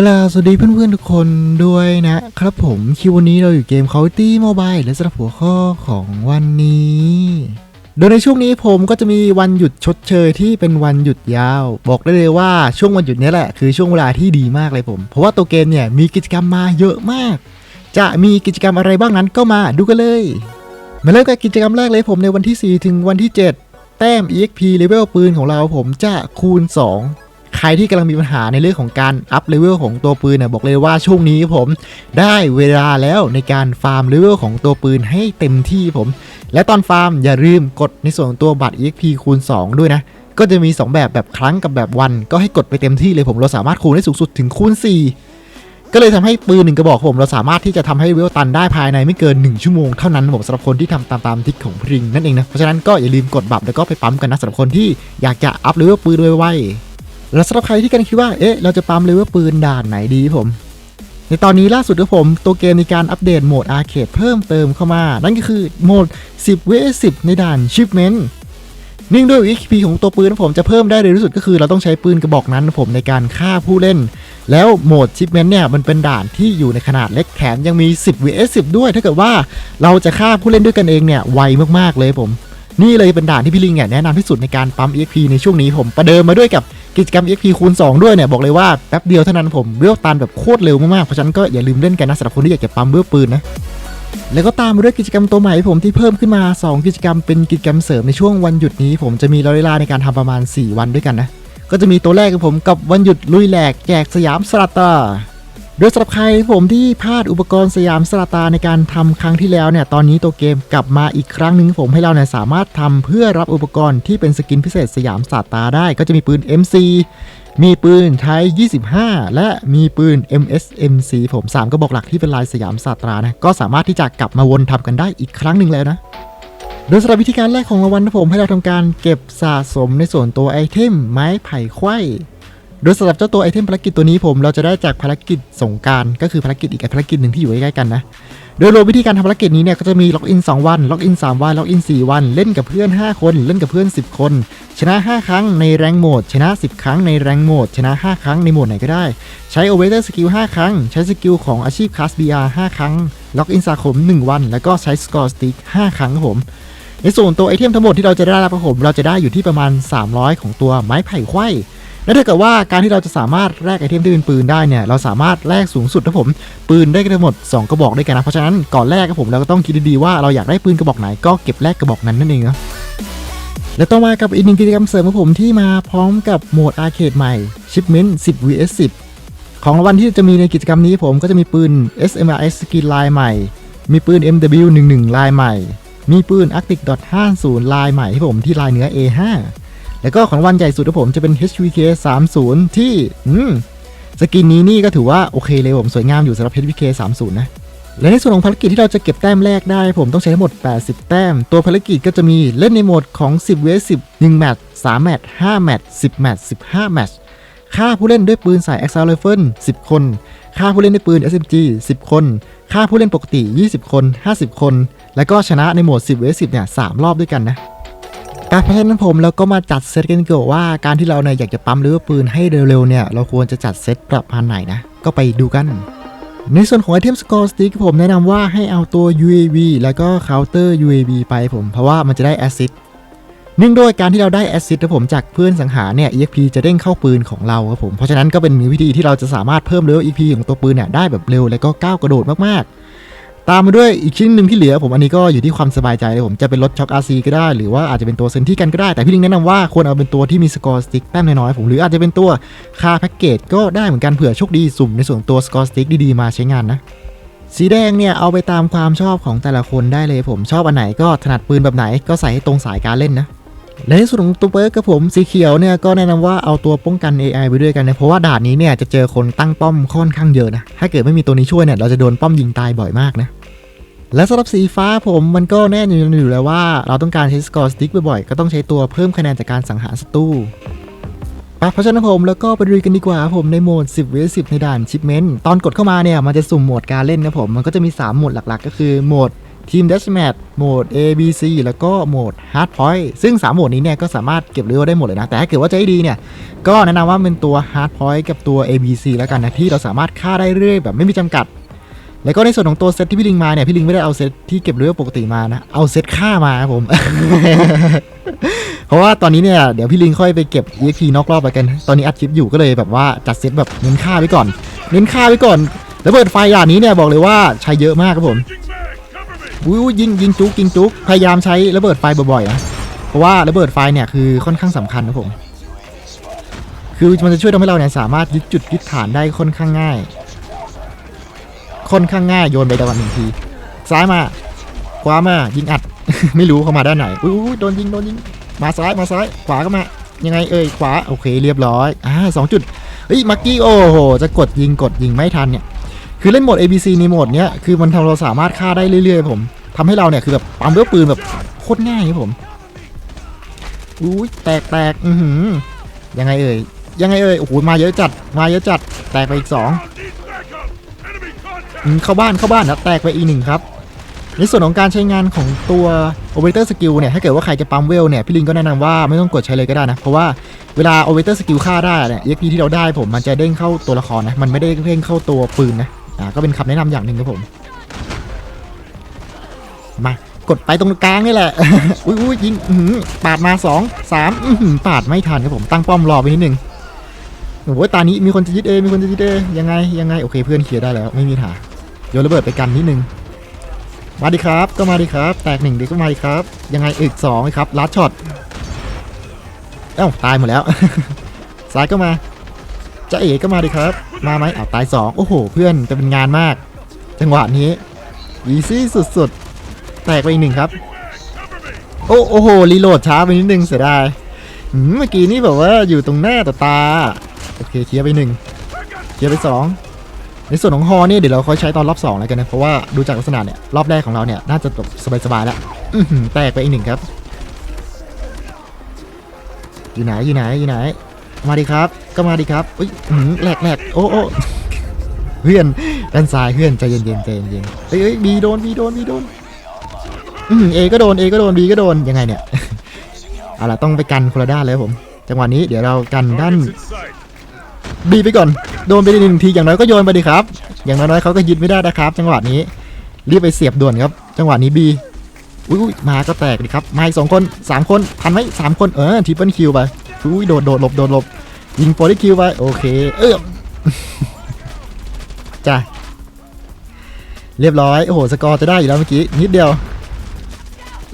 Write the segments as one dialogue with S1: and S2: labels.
S1: กล่าวสวัสดีเพื่อนๆทุกคนด้วยนะครับผมคิววันนี้เราอยู่เกม Call of Duty Mobile และสำหรับหัวข้อของวันนี้ โดยในช่วงนี้ผมก็จะมีวันหยุดชดเชยที่เป็นวันหยุดยาว บอกได้เลยว่าช่วงวันหยุดนี้แหละคือช่วงเวลาที่ดีมากเลยผม เพราะว่าตัวเกมเนี่ยมีกิจกรรมมาเยอะมาก จะมีกิจกรรมอะไรบ้างนั้นก็มาดูกันเลย มาเริ่มกับกิจกรรมแรกเลยผมในวันที่ 4 ถึงวันที่ 7 แต้ม EXP level ปืนของเราผมจะคูณ 2 ใครที่กำลังมีปัญหาในเรื่องของการอัพเลเวลของตัวปืนเนี่ยบอกเลยว่าช่วงนี้ผมได้เวลาแล้วในการฟาร์มเลเวลของตัวปืนให้เต็มที่ผม และตอนฟาร์มอย่าลืมกดในส่วนของตัวบัตร EXP คูณ 2 ด้วยนะก็จะมี 2 แบบแบบครั้งกับแบบวัน ก็ให้กดไปเต็มที่เลยผมเราสามารถคูณได้สูงสุดถึงคูณ 4 ก็เลยทำให้ปืนหนึ่งกระบอกผม เราสามารถที่จะทำให้เลเวลตันได้ภายในไม่เกิน 1 ชั่วโมงเท่านั้นผมสำหรับคนที่ทำตามตามทิศของพริงนั่นเองนะเพราะฉะนั้นก็อย่าลืมกดบัตรแล้วก็ไปปั๊มกันนะสำหรับคนที่อยากจะอัพเลเวลปืนไวๆ แล้วสำหรับใครที่กำลังคิดว่า เอ๊ะ เราจะปั๊มเลเวลปืนด่านไหนดีผม ในตอนนี้ล่าสุดครับผม ตัวเกมมีการอัปเดตโหมดอาร์เคดเพิ่มเติมเข้ามา นั่นก็คือโหมด 10 vs 10 ในด่าน Shipment เนื่องด้วย XP ของตัวปืนผมจะเพิ่มได้เร็วที่สุดก็คือเราต้องใช้ปืนกระบอกนั้นผมในการฆ่าผู้เล่น แล้วโหมด Shipment เนี่ยมันเป็นด่านที่อยู่ในขนาดเล็กแถมยังมี 10 vs 10 ด้วย ถ้าเกิดว่าเราจะฆ่าผู้เล่นด้วยกันเองเนี่ยไวมากๆเลยผม นี่เลยเป็นด่านที่พี่ลิงเนี่ยแนะนำที่สุดในการปั๊ม EXP ในช่วงนี้ผมประเดิมมาด้วยกับ กิจกรรม EXP คูณ 2 ด้วยเนี่ย บอกเลยว่า แป๊บเดียวเท่านั้นผมเวลตันแบบโคตรเร็วมากๆ เพราะฉะนั้นก็อย่าลืมเล่นกันนะสำหรับคนที่อยากจะปั๊มเวลปืนนะแล้วก็ตามมาด้วยกิจกรรมตัวใหม่ผมที่เพิ่มขึ้นมา 2 กิจกรรมเป็นกิจกรรมเสริมในช่วงวันหยุดนี้ ผมจะมีเวลาในการทำประมาณ 4 วันด้วยกันนะก็จะมีตัวแรกกับผมกับวันหยุดลุยแหลกแจกสยามสลัตตาโดยสำหรับใครผมที่พลาดอุปกรณ์สยามสลาตาในการทำครั้งที่แล้วเนี่ยตอนนี้ตัวเกมกลับมาอีกครั้งหนึ่งผมให้เราเนี่ยสามารถทำเพื่อรับอุปกรณ์ที่เป็นสกินพิเศษสยามสลาตาได้ ก็จะมีปืน MC มีปืนไทย25 และมีปืน MSMC ผม 3 ก็บอกหลักที่เป็นลายสยามสตรานะ ก็สามารถที่จะกลับมาวนทำกันได้อีกครั้งหนึ่งแล้วนะ โดยสำหรับวิธีการแรกของรางวัลนะผมให้เราทำการเก็บสะสมในส่วนตัวไอเทมไม้ไผ่ไข้ โดยสำหรับเจ้าตัวไอเทมภารกิจตัวนี้ผมเราจะได้จากภารกิจสงการก็คือภารกิจอีกภารกิจหนึ่งที่อยู่ใกล้ๆกันนะ โดยรวมวิธีการทำภารกิจนี้เนี่ยก็จะมีล็อกอิน2วันล็อกอิน3วันล็อกอิน4วัน เล่นกับเพื่อน 5 คน เล่นกับเพื่อน 10 คน ชนะ 5 ครั้งในแรงโหมด ชนะ 10 ครั้งในแรงโหมด ชนะ 5 ครั้งในโหมดไหนก็ได้ ใช้โอเวอร์สกิล5ครั้ง ใช้สกิลของอาชีพคลาส BR 5 ครั้ง ล็อกอินสาคม1วัน แล้วก็ใช้สกอร์สติ๊ก5ครั้งครับผมในส่วนตัวไอเทมทั้งหมดที่เราจะได้รับครับผมเราจะได้อยู่ที่ประมาณ 300 ของตัวไม้ไผ่ไขว้ และถ้าเกิดว่าการที่เราจะสามารถแลกไอเทมที่เป็นปืนได้เนี่ยเราสามารถแลกสูงสุดนะผมปืนได้กันทั้งหมด 2 กระบอกด้วยกันนะเพราะฉะนั้นก่อนแรกครับผมเราก็ต้องคิดดีๆว่าเราอยากได้ปืนกระบอกไหนก็เก็บแลกกระบอกนั้นนั่นเองนะและต่อมากับอีกหนึ่งกิจกรรมเสริมของผมที่มาพร้อมกับโหมดอาร์เคดใหม่ Shipment 10 vs 10 ของรางวัลที่จะมีในกิจกรรมนี้ผมก็จะมีปืน SMRS สกินลายใหม่ มีปืน MW11 ลายใหม่ มีปืน Arctic 50 ลายใหม่ให้ผมที่ลายเนื้อ A5 แล้วก็ของวัลใหญ่สุดที่ผมจะเป็น HVK 30 ที่อืมสกินนี้นี่ก็ถือว่าโอเคเลยผมสวยงามอยู่สำหรับ HVK 30 นะและในส่วนของภารกิจที่เราจะเก็บแต้มแรกได้ ผมต้องใช้ทั้งหมด 80 แต้ม ตัวภารกิจก็จะมีเล่นในโหมดของ 10 vs 10 1แมตช์3แมตช์5แมตช์10แมตช์15แมตช์ฆ่าผู้เล่นด้วยปืนสาย Exile Rifle 10 คนฆ่าผู้เล่นด้วยปืน SMG 10 คนฆ่าผู้เล่นปกติ 20 คน 50 คน แล้วก็ชนะในโหมด 10 vs 10 เนี่ย 3 รอบด้วยกันนะ การเพราะฉะนั้นผมเราก็มาจัดเซตกันดีกว่าว่าการที่เราเนี่ยอยากจะปั๊มหรือว่าปืนให้เร็วๆเนี่ยเราควรจะจัดเซตประมาณไหนนะ ก็ไปดูกัน ในส่วนของไอเทมสกอร์สติ๊กผมแนะนำว่าให้เอาตัว UAV แล้วก็เคาน์เตอร์ UAV ไปผมเพราะว่ามันจะได้แอซิดเนื่องด้วยการที่เราได้แอซิดนะผมจากเพื่อนสังหารเนี่ย EXP จะเด้งเข้าปืนของเราครับผม เพราะฉะนั้นก็เป็นวิธีที่เราจะสามารถเพิ่มเลเวล EP ของตัวปืนเนี่ยได้แบบเร็วแล้วก็ก้าวกระโดดมากๆ ตามมาด้วยอีกชิ้นหนึ่งที่เหลือผมอันนี้ก็อยู่ที่ความสบายใจเลยผมจะเป็นรถช็อค RC ก็ได้หรือว่าอาจจะเป็นตัวเซนที่กันก็ได้แต่พี่ลิงแนะนำว่าควรเอาเป็นตัวที่มีสกอร์สติ๊กแต้มน้อยๆผมหรืออาจจะเป็นตัวคาแพ็กเกจก็ได้เหมือนกันเผื่อโชคดีสุ่มในส่วนตัวสกอร์สติ๊กดีๆมาใช้งานนะสีแดงเนี่ยเอาไปตามความชอบของแต่ละคนได้เลยผมชอบอันไหนก็ถนัดปืนแบบไหนก็ใส่ให้ตรงสายการเล่นนะและในส่วนของตัวเปิร์กกับผมสีเขียวเนี่ยก็แนะนำว่าเอาตัวป้องกัน AI ไปด้วยกันนะเพราะว่าด่านนี้เนี่ยจะเจอคนตั้งป้อมค่อนข้างเยอะนะถ้าเกิดไม่มีตัวนี้ช่วยเนี่ยเราจะโดนป้อมยิงตายบ่อยมากนะ และสำหรับสีฟ้าผมมันก็แน่นอยู่แล้วว่า เราต้องการใช้สกอร์สติ๊กบ่อยๆ ก็ต้องใช้ตัวเพิ่มคะแนนจากการสังหารศัตรูปะเพราะฉะนั้นผมแล้วก็ไปดูกันดีกว่าผมในโหมด 10 vs 10 ในด่านชิปเมนต์ตอนกดเข้ามาเนี่ย มันจะสุ่มโหมดการเล่นนะผม มันก็จะมี 3 โหมดหลักๆ ก็คือโหมดทีม Deathmatch โหมด A B C แล้วก็โหมด Hard Point ซึ่ง 3 โหมดนี้เนี่ยก็สามารถเก็บเรือได้หมดเลยนะ แต่ถ้าเกิดว่าให้ดีเนี่ย ก็แนะนำว่าเป็นตัว Hard Point กับตัว A B C แล้วกันนะ ที่เราสามารถฆ่าได้เรื่อยแบบไม่มีจำกัด แล้วก็ในส่วนของตัวเซตที่พี่ลิงมาเนี่ยพี่ลิงไม่ได้เอาเซตที่เก็บเรือปกติมานะ เอาเซตฆ่ามาครับผม เพราะว่าตอนนี้เนี่ยเดี๋ยวพี่ลิงค่อยไปเก็บ EXP นอกรอบแล้วกัน ตอนนี้อัดคลิปอยู่ก็เลยแบบว่าจัดเซตแบบเน้นฆ่าไว้ก่อน เน้นฆ่าไว้ก่อนระเบิดไฟอย่างนี้เนี่ยบอกเลยว่าใช้เยอะมากครับผมอุ้ยยิงยิงจุกยิงจุกพยายามใช้ระเบิดไฟบ่อยๆนะเพราะว่าระเบิดไฟเนี่ยคือค่อนข้างสำคัญนะผม คือมันจะช่วยทำให้เราเนี่ยสามารถยึดจุดยึดฐานได้ค่อนข้างง่าย ค่อนข้างง่ายโยนไปตะวันหนึ่งทีซ้ายมาขวามายิงอัด ไม่รู้เข้ามาด้านไหนอุ้ยโดนยิงโดนยิงมาซ้ายมาซ้ายขวาก็มา ยังไงเอ่ยขวาโอเคเรียบร้อยอ่าสองจุดเฮ้ยมักกี้โอ้โหจะกดยิงกดยิงไม่ทันเนี่ยคือเล่นโหมด ABC ในโหมดเนี้ยคือมันทำเราสามารถฆ่าได้เรื่อยๆผมทำให้เราเนี่ยคือแบบปั๊มเบื้อปืนแบบโคตรง่ายครับผมอุ้ยแตกแตกอือหือยังไงเอ่ยยังไงเอ่ยโอ้โหมาเยอะจัดมาเยอะจัดแตกไปอีกสอง เข้าบ้านเข้าบ้านนะแตกไปอีกหนึ่งครับ ในส่วนของการใช้งานของตัว Operator Skill เนี่ยถ้าเกิดว่าใครจะปั๊มเวลเนี่ยพี่ลิงก็แนะนำว่าไม่ต้องกดใช้เลยก็ได้นะ เพราะว่าเวลา Operator Skill ฆ่าได้เนี่ย EXP ที่เราได้ผมมันจะเด้งเข้าตัวละครนะมันไม่ได้เด้งเข้าตัวปืนนะอ่าก็เป็นคำแนะนำอย่างหนึ่งครับผมมากดไปตรงกลางนี่แหละ อุ้ยอุ้ยยิงอื้อหือปาดมาสองสามอื้อหือปาดไม่ทันครับผมตั้งป้อมรอไปนิดนึงโอ้โหตานี้มีคนจะยึดเอมีคนจะยึดเอยังไงยังไงโอเคเพื่อนเคลียร์ได้แล้วไม่มีปัญหา โยนระเบิดไปกันนิดนึง มาดิครับ ก็มาดิครับ แตกหนึ่งดิก็มาดิครับ ยังไงอีกสองครับลัดช็อต เอ้าตายหมดแล้ว ซ้ายก็มาจะเอ๋ก็มาดิครับ มาไหมอ้าตายสองโอ้โห เพื่อนจะเป็นงานมาก จังหวะนี้อีซี่สุดๆ แตกไปอีกหนึ่งครับ โอ้โอ้โห รีโหลดช้าไปนิดนึงเสียดายเมื่อกี้นี่แบบว่าอยู่ตรงหน้าต่อตา โอเคเคลียร์ไปหนึ่งเคลียร์ไปสอง ในส่วนของฮอเนี่ยเดี๋ยวเราค่อยใช้ตอนรอบ2แล้วกันนะ เพราะว่าดูจากลักษณะเนี่ย รอบแรกของเราเนี่ย น่าจะแบบสบายๆแล้วอื้อหือแตกไปอีกหนึ่งครับ อยู่ไหนอยู่ไหนอยู่ไหน มาดิครับ ก็มาดิครับอุ้ยหือแหลกแหลกโอ้โอ้เพื่อนด้านซ้ายเพื่อนใจเย็นๆใจเย็นๆเอ้ยเอ้ยบีโดนบีโดนบีโดนอืมเอก็โดนเอก็โดนบีก็โดนยังไงเนี่ยเอาล่ะต้องไปกันคนละด้านเลยผม จังหวะนี้เดี๋ยวเรากันด้านบีไปก่อน โดนไปหนึ่งทีอย่างน้อยก็โยนไปดิครับ อย่างน้อยๆเขาก็ยึดไม่ได้นะครับ จังหวะนี้รีบไปเสียบด่วนครับ จังหวะนี้บีอุ้ยมาก็แตกดิครับมาอีกสองคนสามคนทันไหมสามคนเออทริปเปิลคิวไปอุ้ยโดดโดดหลบโดดหลบยิงโฟลิคิวไปโอเค เออจ้ะเรียบร้อย โอ้โห สกอร์จะได้อยู่แล้วเมื่อกี้ นิดเดียว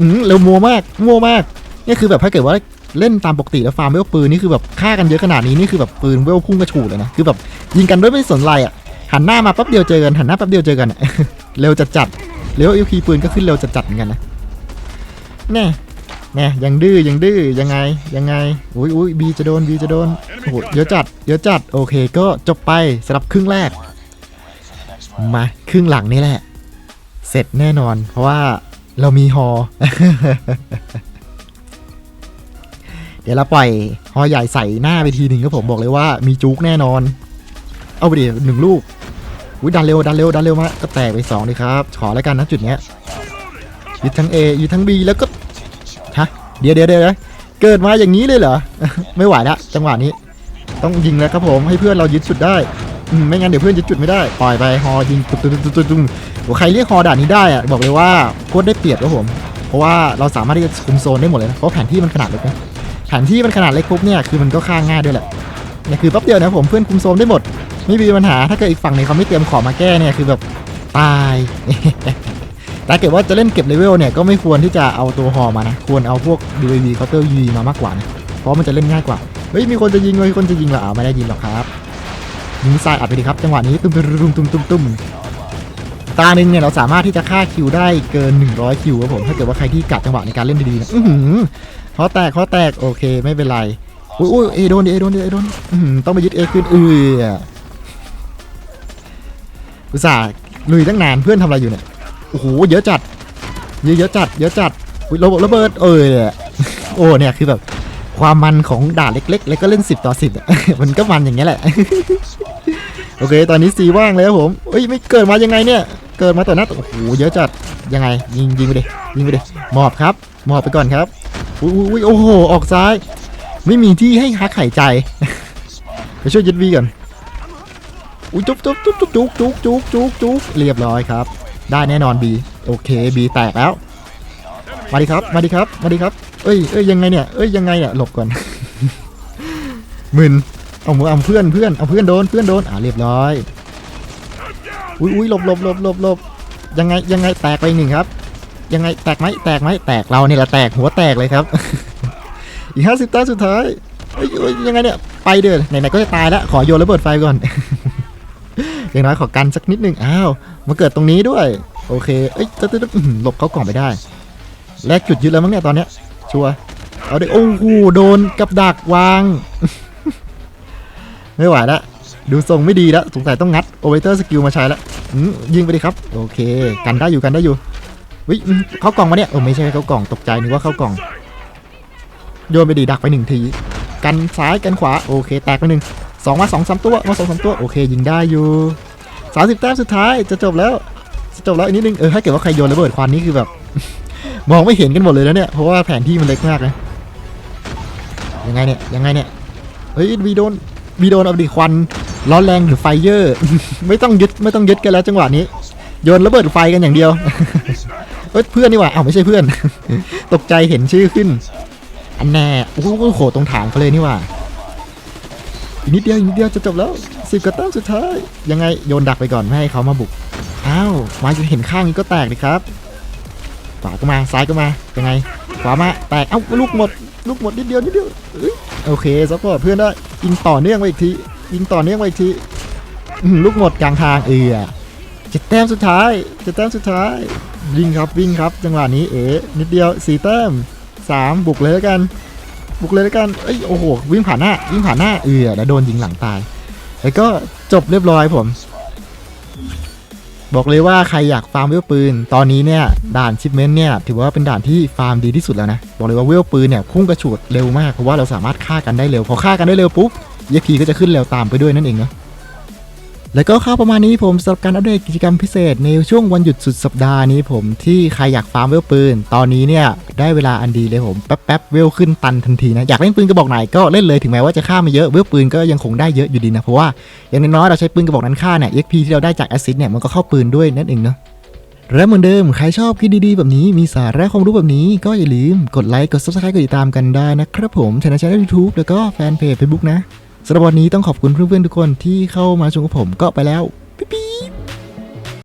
S1: อืมเร็วมัวมาก มัวมาก นี่คือแบบถ้าเกิดว่า เล่นตามปกติแล้วฟาร์มเวลปืนนี่คือแบบฆ่ากันเยอะขนาดนี้นี่คือแบบปืนเวลพุ่งกระฉูดเลยนะคือแบบยิงกันด้วยไม่สนไรอะหันหน้ามาแป๊บเดียวเจอกันหันหน้าแป๊บเดียวเจอกันเร็วจัดจัดเร็วเอพีปืนก็ขึ้นเร็วจัดจัดเหมือนกันนะแน่แน่ยังดื้อยังดื้อยังไงยังไงอุ้ยอุ้ยบีจะโดนบีจะโดนโอ้โหเยอะจัดเยอะจัดโอเคก็จบไปสำหรับครึ่งแรกมาครึ่งหลังนี่แหละ เสร็จแน่นอน เพราะว่าเรามีฮอ ดี๋ยวเราปล่อยฮอใหญ่ใส่หน้าไปทีหนึ่งก็ผมบอกเลยว่ามีจุกแน่นอน เอาไปดิหนึ่งลูกอุ้ยดันเร็วดันเร็วดันเร็วมาก็แตกไปสองเลยครับขอแล้วกันนะจุดเนี้ยยึดทั้ง A ยึดทั้ง B แล้วก็ฮะเดี๋ยวเดี๋ยวเดี๋ยวเกิดมาอย่างนี้เลยเหรอไม่ไหวละจังหวะนี้ ต้องยิงแล้วครับผมให้เพื่อนเรายึดจุดได้อืมไม่งั้นเดี๋ยวเพื่อนยึดจุดไม่ได้ปล่อยไปฮอยิงตุ้มตุ้มตุ้มตุ้มใครเรียกฮอด่านนี้ได้อะบอกเลยว่าโคตรได้เปรียบครับผม เพราะว่าเราสามารถที่จะคุมโซนได้หมดเลยนะเพราะแผนที่มันขนาดเล็กนะ แผนที่มันขนาดเล็กปุ๊บเนี่ยคือมันก็ฆ่าง่ายด้วยแหละเนี่ยคือแป๊บเดียวนะผมเพื่อนคุมโซนได้หมด ไม่มีปัญหาถ้าเกิดอีกฝั่งหนึงเขาไม่เตรียมของมาแก้เนี่ยคือแบบตายแต่เกิดว่าจะเล่นเก็บเลเวลเนี่ยก็ไม่ควรที่จะเอาตัวฮอมานะควรเอาพวก UAV เคาน์เตอร์ UAV มามากกว่านะเพราะมันจะเล่นง่ายกว่าเฮ้ยมีคนจะยิงมีคนจะยิงเหรออ่าไม่ได้ยิงหรอกครับยิงทรายอัดไปดีครับจังหวะนี้ตุ้มตุ้มตุ้มตุ้มตุ้มตุ้มตาหนึ่งเนี่ยเราสามารถที่จะฆ่าคิวได้เกิน 100 คิวครับผมถ้าเกิดว่าใครที่กัดจังหวะในการเล่นดีๆนะ อื้อแตกขาแตกโอเคไม่เป็นไรอุ้ยอุ้ยเอโดนดิเอโดนดิเอโดนต้องไปยึดเอคืนเอออุตส่าห์ลุยตั้งนานเพื่อนทำอะไรอยู่เนี่ยโอ้โหเยอะจัดเยอะเยอะจัดเยอะจัดอุ้ยระเบิดระเบิดเออโอ้เนี่ยคือแบบความมันของด่านเล็ก ๆ แล้วก็เล่น 10 ต่อ 10 มันก็มันอย่างเงี้ยแหละ โอเค ตอนนี้ซีว่างแล้วผมเอ้ยไม่เกิดมายังไงเนี่ย เกิดมาต่อหน้าโอ้โหเยอะจัดยังไง ยิงยิงไปดิยิงไปดิหมอบครับหมอบไปก่อนครับ อุ้ยอุ้ยโอ้โห ออกซ้าย ไม่มีที่ให้ฮักหายใจ ไปช่วยยึดวีก่อน อุ้ยจุ๊บจุ๊บจุ๊บจุ๊บจุ๊บจุ๊บจุ๊บจุ๊บจุ๊บเรียบร้อยครับ ได้แน่นอนบีโอเคบีแตกแล้ว มาดิครับ มาดิครับ มาดิครับ เอ้ยเอ้ยยังไงเนี่ย เอ้ยยังไงเนี่ย หลบก่อน มึน เอามือเอาเพื่อนเพื่อน เอาเพื่อนโดน เพื่อนโดน อ่าเรียบร้อย อุ้ยอุ้ยหลบหลบหลบหลบหลบยังไงยังไงแตกไปหนึ่งครับ ยังไงแตกไหมแตกไหมแตกเราเนี่ยแหละแตกหัวแตกเลยครับ อีกห้าสิบต้าสุดท้ายย,ยังไงเนี่ยไปเด้อไหนๆก็จะตายแล้วขอโยนระเบิดไฟก่อนอย่างน้อยขอกันสักนิดหนึ่งอ้าวมาเกิดตรงนี้ด้วย โอเคเอ้ยจะจะอื้อหือหลบเขากล่องไปได้แลกจุดยึดแล้วมั้งเนี่ยตอนเนี้ยชัวร์เอาดิโอ้โหโดนกับดักวางไม่ไหวละดูทรงไม่ดีแล้วสงสัยต้องงัดโอเวอร์สกิลมาใช้แล้วยิงไปดิครับ โอเค กันได้อยู่กันได้อยู่ วิเข้ากล่องมาเนี่ยโอ้ไม่ใช่เข้ากล่องตกใจนึกว่าเข้ากล่อง โยนไปดีดักไปหนึ่งทีกันซ้ายกันขวาโอเค แตกไปหนึ่งสองมาสองสามตัวมาสองสามตัวโอเค ยิงได้อยู่สามสิบแต้มสุดท้ายจะจบแล้วจะจบแล้วอีกนิดนึงเออถ้าเกิดว่าใครโยนระเบิดควันนี่คือแบบ มองไม่เห็นกันหมดเลยนะเนี่ยเพราะว่าแผนที่มันเล็กมากนะยังไงเนี่ยยังไงเนี่ยเฮ้ยวีโดนวีโดนเอาดิควันร้อนแรงหรือไฟเยอร์ ไม่ต้องยึดไม่ต้องยึดกันแล้วจังหวะนี้โยนระเบิดไฟกันอย่างเดียว เอ้ยเพื่อนนี่หว่าอ้าวไม่ใช่เพื่อน ตกใจเห็นชื่อขึ้น อันแน่โอ้โหโหตรงฐานเขาเลยนี่หว่าอีกนิดเดียวอีกนิดเดียวจะจบแล้วสิบกว่าแต้มสุดท้ายยังไงโยนดักไปก่อนไม่ให้เขามาบุกอ้าวมาจะเห็นข้างนี้ก็แตกเลยครับขวาก็มาซ้ายก็มายังไงขวามาแตกเอ้าลูกหมด ลูกหมดนิดเดียวนิดเดียวเอ้ยโอเคซัพพอร์ตเพื่อนได้ยิงต่อเนื่องไปอีกทียิงต่อเนื่องไปอีกทีลูกหมดกลางทางเออเจ็ดแต้มสุดท้ายเจ็ดแต้มสุดท้าย วิ่งครับวิ่งครับ จังหวะนี้เอ๋นิดเดียวสี่แต้มสามบุกเลยแล้วกัน บุกเลยแล้วกันเอ้ยโอ้โหวิ่งผ่านหน้าวิ่งผ่านหน้าเอือแล้วโดนยิงหลังตายแล้วก็จบเรียบร้อยผม บอกเลยว่าใครอยากฟาร์มเวลปืน ตอนนี้เนี่ยด่านชิปเมนต์เนี่ยถือว่าเป็นด่านที่ฟาร์มดีที่สุดแล้วนะ บอกเลยว่าเวลปืนเนี่ยพุ่งกระฉูดเร็วมากเพราะว่าเราสามารถฆ่ากันได้เร็วพอฆ่ากันได้เร็วปุ๊บเยพีก็จะขึ้นเร็วตามไปด้วยนั่นเองเนาะ แล้วก็ข้าวประมาณนี้ผมสำหรับการอัปเดตกิจกรรมพิเศษในช่วงวันหยุดสุดสัปดาห์นี้ผมที่ใครอยากฟาร์มเวลปืน ตอนนี้เนี่ยได้เวลาอันดีเลยผมแป๊บๆเวลขึ้นตันทันทีนะ อยากเล่นปืนกระบอกไหนก็เล่นเลยถึงแม้ว่าจะฆ่ามาเยอะเวลปืนก็ยังคงได้เยอะอยู่ดีนะ เพราะว่าอย่างน้อยเราใช้ปืนกระบอกนั้นฆ่าเนี่ย XP ที่เราได้จากแอซิดเนี่ยมันก็เข้าปืนด้วยนั่นเองเนาะและเหมือนเดิม ใครชอบคลิปดีๆ แบบนี้มีสาระความรู้แบบนี้ก็อย่าลืมกดไลค์กด subscribe กดติดตามกันได้นะครับผมช่อง YouTube แล้วก็แฟนเพจ Facebook นะ สำหรับวันนี้ต้องขอบคุณเพื่อนๆทุกคนที่เข้ามาชมกับผมก็ไปแล้ว ปิ๊บ